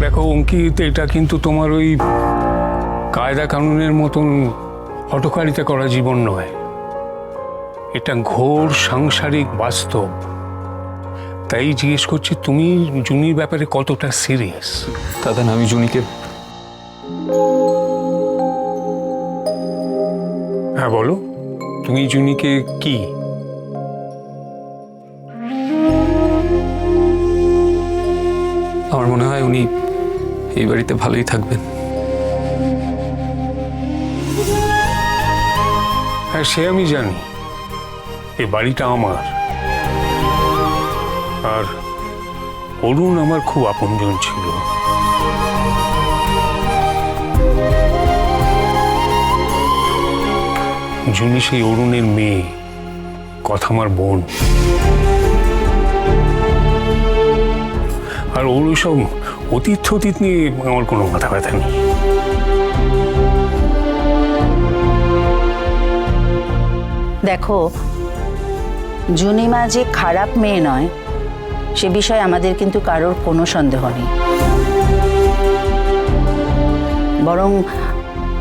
দেখো অঙ্কিত এটা কিন্তু তোমার ওই কায়দা কানুনের মতন হটকারিতা করা জীবন নয়। এটা ঘোর সাংসারিক বাস্তব। তাই জিজ্ঞেস করছি তুমি জুনির ব্যাপারে কতটা সিরিয়াস দাদা আমি জুনিকে। হ্যাঁ বলো। তুমি জুনিকে কি? আমার মনে হয় উনি এই বাড়িতে ভালোই থাকবেন। হ্যাঁ সে আমি জানি। এ বাড়িটা আমার। আর অরুণ আমার খুব আপনজন ছিল। জুনি সেই অরুণের মেয়ে, কথা আমার বোন। আর ওর সব অতীত থতীত নিয়ে আমার কোনো মাথা ব্যথা নেই। দেখো, জুনিমা যে খারাপ মেয়ে নয়, সে বিষয়ে আমাদের কিন্তু কারোর কোনো সন্দেহ নেই। বরং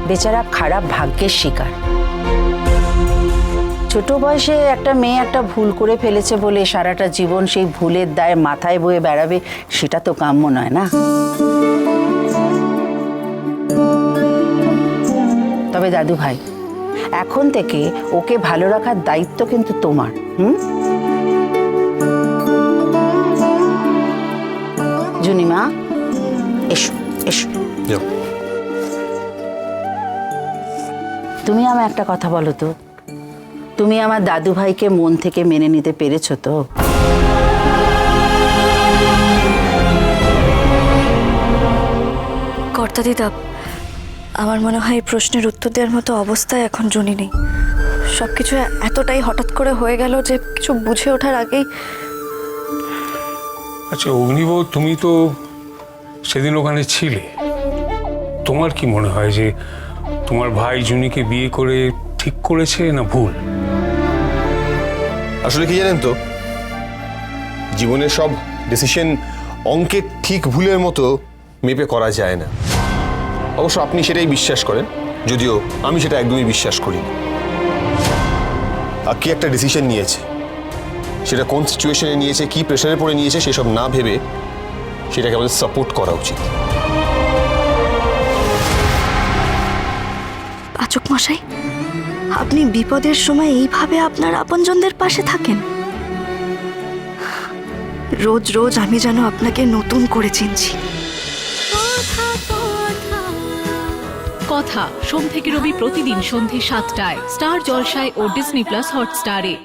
বেচারা খারাপ ভাগ্যের শিকার। ছোট বয়সে একটা মেয়ে একটা ভুল করে ফেলেছে বলে সারাটা জীবন সেই ভুলের দায় মাথায় বয়ে বেড়াবে সেটা তো কাম্য নয় না? তবে দাদু ভাই এখন থেকে ওকে ভালো রাখার দায়িত্ব কিন্তু তোমার হুম? জুনিমা এসো এসো। তুমি আমার একটা কথা বলো তো। তুমি আমার দাদু ভাইকে মন থেকে মেনে নিতে পেরেছ তো? কর্তা দিদা আমার মনে হয় এই প্রশ্নের উত্তর দেওয়ার মতো অবস্থায় এখন জুনি নেই। সব কিছু এতটাই হঠাৎ করে হয়ে গেল যে কিছু বুঝে ওঠার আগেই আচ্ছা অগ্নিবোধ তুমি তো সেদিন ওখানে ছিলে। তোমার কি মনে হয় যে তোমার ভাই জুনিকে বিয়ে করে ঠিক করেছে না ভুল? আসলে কি জানেন তো? জীবনের সব ডিসিশন অঙ্কের ঠিক ভুলের মতো মেপে করা যায় না। অবশ্য আপনি সেটাই বিশ্বাস করেন, যদিও আমি সেটা একদমই বিশ্বাস করি না। কি একটা ডিসিশন নিয়েছে? সেটা কোন সিচুয়েশনে নিয়েছে, কি প্রেশারে পড়ে নিয়েছে, সেসব না ভেবে সেটাকে আমাদের সাপোর্ট করা উচিত। পাচক মশাই আপনি বিপদের সময় এইভাবে আপনার আপনজনদের পাশে থাকেন? রোজ রোজ আমি যেন আপনাকে নতুন করে চিনছি। কথা সোম থেকে রবি প্রতিদিন সন্ধে সাতটায় স্টার জলসায় ও ডিসনি প্লাস হটস্টারে।